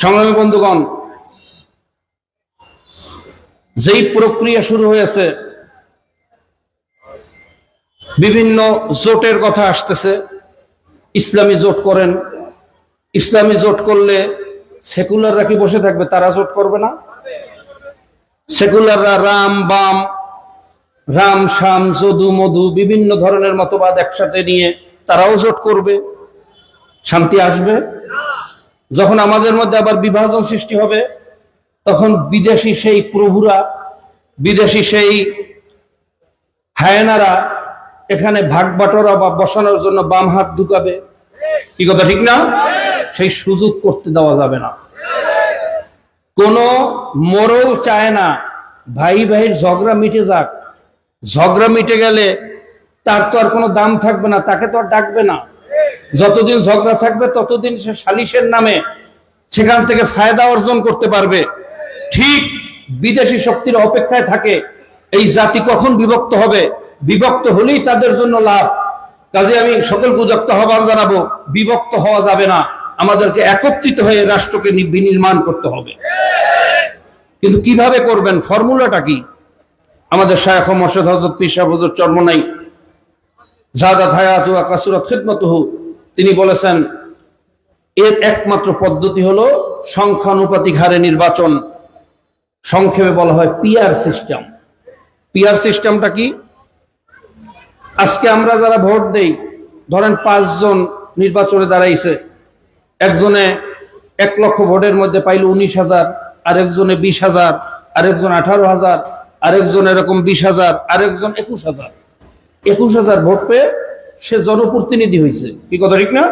সংগ্রামী বন্ধুগণ, যেই প্রক্রিয়া শুরু হয়েছে, বিভিন্ন জোটের কথা আসতেছে। ইসলামী জোট করেন। ইসলামী জোট করলে সেকুলাররা কি বসে থাকবে? তারা জোট করবে না। সেকুলাররা রাম, বাম, রাম, শাম, যদু, মধু, বিভিন্ন ধরনের মতবাদ একসাথে নিয়ে তারাও জোট করবে। শান্তি আসবে। যখন আমাদের মধ্যে আবার বিভাজন সৃষ্টি হবে, তখন বিদেশি সেই প্রভুরা, বিদেশি সেই হায়নারা এখানে ভাগ বাটোরা বা বসানোর জন্য বাম হাত ঢুকাবে। কি কথা, ঠিক না? সেই সুযোগ করতে দেওয়া যাবে না। কোন মোরল চায় না, ভাই ভাইয়ের ঝগড়া মিটে যাক। ঝগড়া মিটে গেলে তার তো আর কোনো দাম থাকবে না, তাকে তো আর ডাকবে না। যতদিন ঝগড়া থাকবে, ততদিন সে সালিশের নামে সেখান থেকে ফায়দা অর্জন করতে পারবে। ঠিক বিদেশি শক্তির অপেক্ষায় থাকে, এই জাতি কখন বিভক্ত হবে? বিভক্ত হলেই তাদের জন্য লাভ। কাজে আমি সকলকে উদক্ত আহ্বান জানাব, বিভক্ত হওয়া যাবে না। আমাদেরকে একত্রিত হয়ে রাষ্ট্রকে বিনির্মাণ করতে হবে। কিন্তু কীভাবে করবেন? ফর্মুলাটা কি? আমাদের শায়খ মর্শদ হজরত পিসা হজরত চর্মনাই জাদাত হায়াতু আকাসুরাত খিদমতুহু। তিনি বলেছেন, এর একমাত্র পদ্ধতি হলো সংখ্যানুপাতিক হারে নির্বাচন। সংক্ষেপে বলা হয় পিআর সিস্টেম। পিআর সিস্টেমটা কি? আজকে আমরা যারা ভোট দেই, ধরেন পাঁচজন নির্বাচনে দাঁড়াইছে, একজনে এক লক্ষ ভোটের মধ্যে পাইল উনিশ হাজার, আরেকজনে বিশ হাজার, আরেকজন আঠারো হাজার, আরেকজন এরকম বিশ হাজার, আরেকজন একুশ হাজার। একুশ হাজার ভোট পেয়ে সে জনপ্রতিনিধি হয়েছে কি কথা ঠিক না?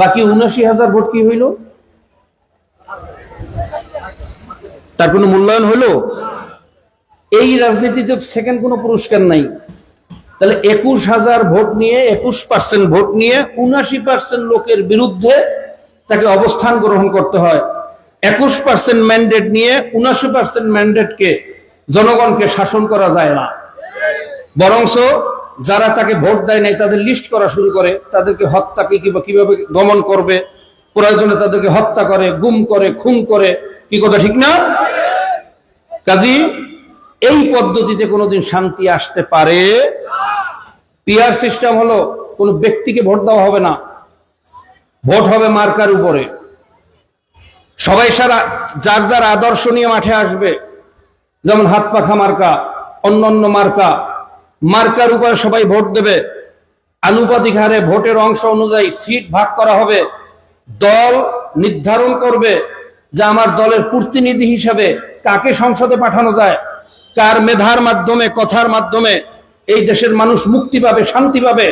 বাকি উনাশি হাজার ভোট কি হইল? তার কোনো মূল্যায়ন হইল? এই রাজনীতিতে সেকেন্ড কোনো পুরস্কার নাই। তাহলে একুশ হাজার ভোট নিয়ে, একুশ পার্সেন্ট ভোট নিয়ে উনাশি পার্সেন্ট লোকের বিরুদ্ধে তাকে অবস্থান গ্রহণ করতে হয়। একুশ পার্সেন্ট ম্যান্ডেট নিয়ে উনাশি পার্সেন্ট ম্যান্ডেটকে জনগণকে শাসন করা যায় না। বরংস যারা তাকে ভোট দেয় নাই, তাদের লিস্ট করা শুরু করে, তাদেরকে হত্যাকে কিংবা কীভাবে দমন করবে, প্রয়োজনে তাদেরকে হত্যা করে, গুম করে, খুন করে, কি কথা ঠিক না? কাজী, এই পদ্ধতিতে কোনোদিন শান্তি আসতে পারে? পিয়ার সিস্টেম হলো, কোন ব্যক্তিকে ভোট দেওয়া হবে না। ভোট হবে মার্কার উপরে। সবাই সারা যার যার আদর্শ নিয়ে মাঠে আসবে, যেমন হাত পাখা মার্কা, অন্যান্য মার্কা মার্কার উপরে সবাই ভোট দেবে। আনুপাতিক হারে ভোটের অংশ অনুযায়ী সিট ভাগ করা হবে। দল নির্ধারণ করবে যে আমার দলের প্রতিনিধি হিসাবে কাকে সংসদে পাঠানো যায়। কার মেধার মাধ্যমে, কথার মাধ্যমে এই দেশের মানুষ মুক্তি পাবে, শান্তি পাবে,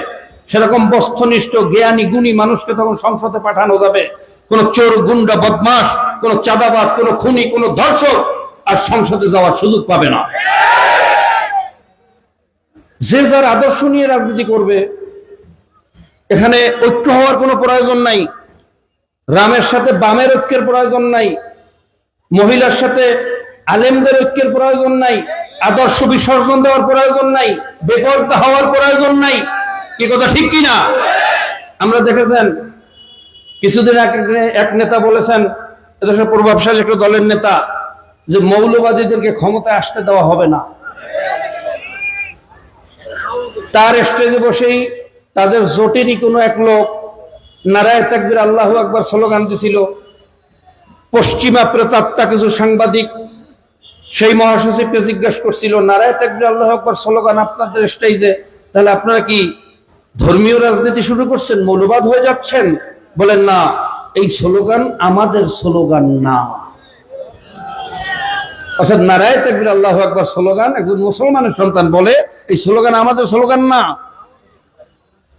সেরকম বস্তনিষ্ঠ, জ্ঞানী, গুণী মানুষকে তখন সংসদে পাঠানো যাবে। কোন চোর, গুন্ডা বদমাস কোন চাঁদাবাদ কোন খুনি, কোন ধর্ষক আর সংসদে যাওয়ার সুযোগ পাবে না। যে যার আদর্শ নিয়ে রাজনীতি করবে, এখানে ঐক্য হওয়ার কোনো প্রয়োজন নাই, রামের সাথে বামের ঐক্যের প্রয়োজন নাই, মহিলার সাথে আলেমদের ঐক্যের প্রয়োজন নাই, আদর্শ বিসর্জন দেওয়ার প্রয়োজন নাই বেপরতা হওয়ার প্রয়োজন নাই। কি কথা ঠিক কি না আমরা দেখেছেন, কিছুদিন এক নেতা বলেছেন এদেশের প্রভাবশালী একটা দলের নেতা, যে মৌলবাদীদেরকে ক্ষমতায় আসতে দেওয়া হবে না। তার স্টেজে বসেই তাদের জোটেরই কোনো এক লোক নারায় তাকবির আল্লাহ আকবার স্লোগান দিছিল, পশ্চিমা প্রেতাত্মা কিছু সাংবাদিক সেই মহাসচিবকে জিজ্ঞাসা করছিল, নারায় তাকবির আল্লাহ আকবার স্লোগান আপনাদের স্টেজে, তাহলে আপনারা কি ধর্মীয় রাজনীতি শুরু করছেন, মৌলবাদ হয়ে যাচ্ছেন? বলেন, না, এই স্লোগান আমাদের স্লোগান না। অর্থাৎ নারায় তাকবির আল্লাহ আকবার স্লোগান একজন মুসলমানের সন্তান বলে, এই স্লোগান আমাদের স্লোগান না।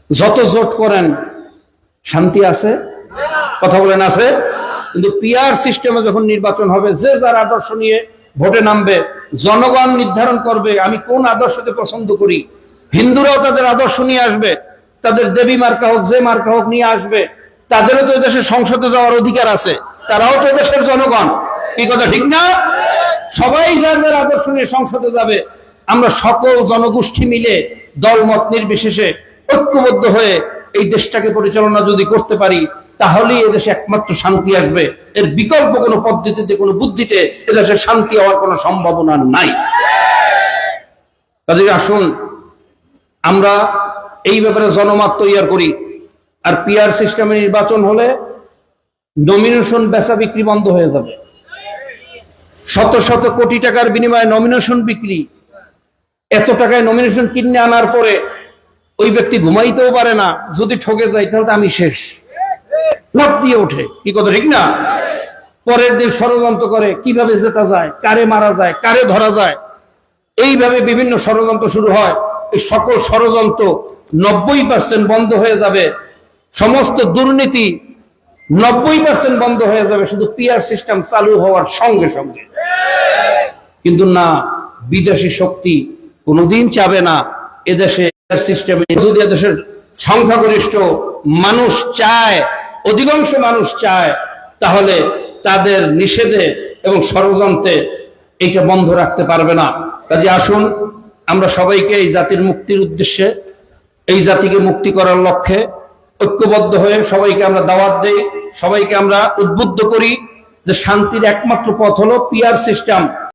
যত জোট করেন, শান্তি আছে? কথা বলেন আছে? কিন্তু পিআর সিস্টেমে যখন নির্বাচন হবে, যে যার আদর্শ নিয়ে ভোটে নামবে, জনগণ নির্ধারণ করবে, আমি কোন আদর্শকে পছন্দ করি? হিন্দুরাও তাদের আদর্শ নিয়ে আসবে, তাদের দেবী মার্কা হোক, যে মার্কা হোক নিয়ে আসবে। তাদেরও তো দেশের সংসদে যাওয়ার অধিকার আছে, তারাও তো দেশের জনগণ। কি কথা, ঠিক না? সবাই যার যার আদর্শ নিয়ে সংসদে যাবে, আমরা সকল জনগোষ্ঠী মিলে দলমত নির্বিশেষে ঐক্যবদ্ধ হয়ে এই দেশটাকে পরিচালনা যদি করতে পারি, তাহলেই এদেশে একমাত্র শান্তি আসবে। এর বিকল্প কোনো পদ্ধতিতে, কোনো বুদ্ধিতে এদেশে শান্তি হওয়ার কোনো সম্ভাবনা নাই। কাজে আসুন, আমরা এই ব্যাপারে জনমত তৈরি করি। আর পিআর সিস্টেমে নির্বাচন হলে নমিনেশন বেচা বিক্রি বন্ধ হয়ে যাবে। শত শত কোটি টাকার বিনিময়ে নমিনেশন বিক্রি। এত টাকায় নমিনেশন কিনে আনার পরে ওই ব্যক্তি ঘুমাইতেও পারে না, যদি ঠকে যায় তাহলে আমি শেষ। দিয়ে ওঠে, কি কথা, ঠিক না? পরের দিন ষড়যন্ত্র করে, কীভাবে জেতা যায়, কারে মারা যায়, কারে ধরা যায়। এইভাবে বিভিন্ন ষড়যন্ত্র শুরু হয়। এই সকল ষড়যন্ত্র নব্বই পার্সেন্ট বন্ধ হয়ে যাবে। সমস্ত দুর্নীতি নব্বই পার্সেন্ট বন্ধ হয়ে যাবে শুধু পিআর সিস্টেম চালু হওয়ার সঙ্গে সঙ্গে। কিন্তু না, বিদেশি শক্তি কোনোদিন চাবে না। এদেশে সিস্টেমে যদি এদেশের সংখ্যাগরিষ্ঠ মানুষ চায়, অধিকাংশ মানুষ চায়, তাহলে তাদের নিষেধে এবং ষড়যন্ত্রে এইটা বন্ধ রাখতে পারবে না। কাজে আসুন, আমরা সবাইকে এই জাতির মুক্তির উদ্দেশ্যে, এই জাতিকে মুক্তি করার লক্ষ্যে ঐক্যবদ্ধ হয়ে সবাইকে আমরা দাওয়াত দেই, সবাইকে আমরা উদ্বুদ্ধ করি যে শান্তির একমাত্র পথ হলো পিয়ার সিস্টেম।